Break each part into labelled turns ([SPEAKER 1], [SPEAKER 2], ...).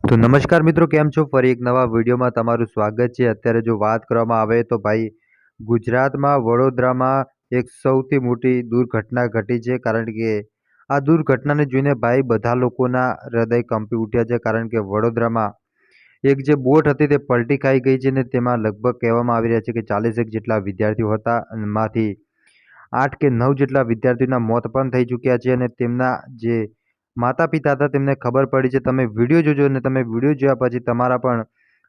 [SPEAKER 1] તો નમસ્કાર મિત્રો, કેમ છો? ફરી એક નવા વિડીયોમાં તમારું સ્વાગત છે. અત્યારે જો વાત કરવામાં આવે તો ભાઈ, ગુજરાતમાં વડોદરામાં એક સૌથી મોટી દુર્ઘટના ઘટી છે. કારણ કે આ દુર્ઘટનાને જોઈને ભાઈ બધા લોકોના હૃદય કંપી ઉઠ્યા છે. કારણ કે વડોદરામાં એક જે બોટ હતી તે પલટી ખાઈ ગઈ છે ને તેમાં લગભગ કહેવામાં આવી રહ્યા છે કે ચાલીસેક જેટલા વિદ્યાર્થીઓ હતા. એમાંથી આઠ કે નવ જેટલા વિદ્યાર્થીઓના મોત પણ થઈ ચૂક્યા છે અને તેમના જે માતા પિતા હતા, તેમને ખબર પડી છે. તમે વીડિયો જોજો અને તમે વીડિયો જોયા પછી તમારા પણ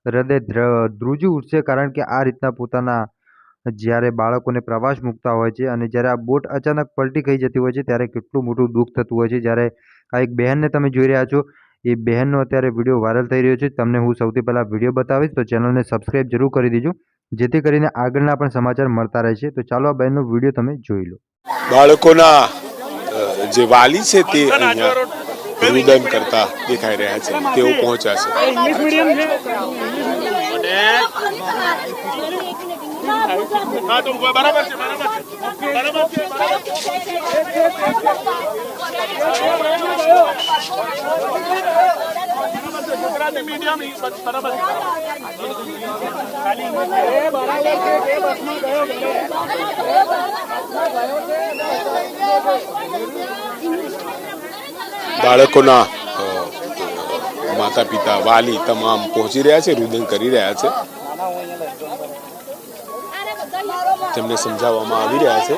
[SPEAKER 1] હૃદય ધ્ર- ધ્રુજી ઉઠશે કારણ કે આ રીતના પોતાના જ્યારે બાળકોને પ્રવાસ મૂકતા હોય છે અને જ્યારે આ બોટ અચાનક પલટી ખાઈ જતી હોય છે ત્યારે કેટલું મોટું દુઃખ થતું હોય છે. જ્યારે આ એક બહેનને તમે જોઈ રહ્યા છો, એ બહેનનો અત્યારે વીડિયો વાયરલ થઈ રહ્યો છે. તમને હું સૌથી પહેલાં વીડિયો બતાવીશ, તો ચેનલને સબસ્ક્રાઈબ જરૂર કરી દેજો, જેથી કરીને આગળના પણ સમાચાર મળતા રહેશે તો ચાલો આ બહેનનો વીડિયો તમે જોઈ લો.
[SPEAKER 2] બાળકોના જે વાલી છે તે અહીંયા રુદન કરતા દેખાઈ રહ્યા છે તેઓ પહોંચ્યા છે બાળકોના માતા પિતા વાલી તમામ પહોંચી રહ્યા છે, રુદન કરી રહ્યા છે. તેમને સમજાવવામાં આવી રહ્યા છે.